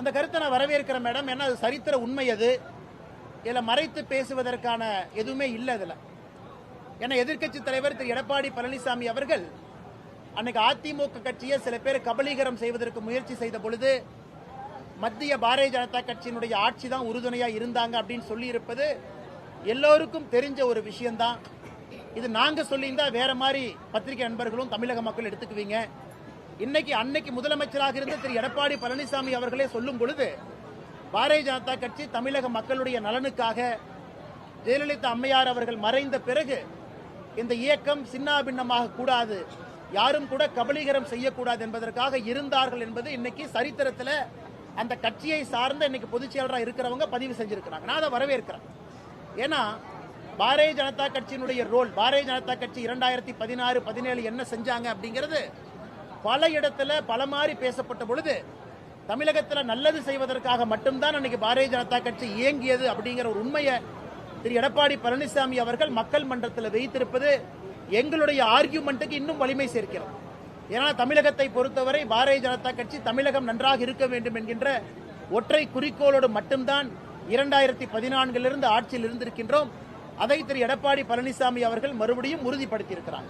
அந்த கருத்தை நான் வரவேற்கிறேன் மேடம். ஏன்னா அது சரித்திர உண்மை அது. இதில் மறைத்து பேசுவதற்கான எதுவுமே இல்லை அதில். ஏன்னா எதிர்க்கட்சி தலைவர் திரு. எடப்பாடி பழனிசாமி அவர்கள் அன்னைக்கு அதிமுக கட்சியை சில பேர் கபலீகரம் செய்வதற்கு முயற்சி செய்த பொழுது மத்திய பாரதிய ஜனதா கட்சியினுடைய ஆட்சி தான் உறுதுணையாக இருந்தாங்க அப்படின்னு சொல்லியிருப்பது எல்லோருக்கும் தெரிஞ்ச ஒரு விஷயம்தான். இது நாங்கள் சொல்லியிருந்தால் வேற மாதிரி பத்திரிகை நண்பர்களும் தமிழக மக்கள் எடுத்துக்குவீங்க. இன்னைக்கு அன்னைக்கு முதலமைச்சராக இருந்த திரு எடப்பாடி பழனிசாமி அவர்களே சொல்லும் பொழுது பாரதிய ஜனதா கட்சி தமிழக மக்களுடைய நலனுக்காக ஜெயலலிதா அம்மையார் அவர்கள் மறைந்த பிறகு இந்த இயக்கம் சின்னாபின்னமாக கூடாது யாரும் கூட கபலீகரம் செய்யக்கூடாது என்பதற்காக இருந்தார்கள் என்பது இன்னைக்கு சரித்திரத்தில் அந்த கட்சியை சார்ந்த இன்னைக்கு பொதுச் செயலராக இருக்கிறவங்க பதிவு செஞ்சிருக்கிறாங்க. நான் அதை வரவேற்கிறேன். ஏன்னா பாரதிய ஜனதா கட்சியினுடைய ரோல் பாரதிய ஜனதா கட்சி இரண்டாயிரத்தி பதினாறு பதினேழு என்ன செஞ்சாங்க அப்படிங்கிறது பல இடத்துல பல மாதிரி பேசப்பட்ட பொழுது தமிழகத்தில் நல்லது செய்வதற்காக மட்டும்தான் அன்னைக்கு பாரதிய ஜனதா கட்சி இயங்கியது அப்படிங்கிற ஒரு உண்மையை திரு எடப்பாடி பழனிசாமி அவர்கள் மக்கள் மன்றத்தில் வைத்திருப்பது எங்களுடைய ஆர்கியூமெண்ட்டுக்கு இன்னும் வலிமை சேர்க்கிறது. ஏன்னா தமிழகத்தை பொறுத்தவரை பாரதிய ஜனதா கட்சி தமிழகம் நன்றாக இருக்க வேண்டும் என்கின்ற ஒற்றை குறிக்கோளோடு மட்டும்தான் இரண்டாயிரத்தி பதினான்கிலிருந்து ஆட்சியில் இருந்திருக்கின்றோம். அதை திரு எடப்பாடி பழனிசாமி அவர்கள் மறுபடியும் உறுதிப்படுத்தியிருக்கிறார்.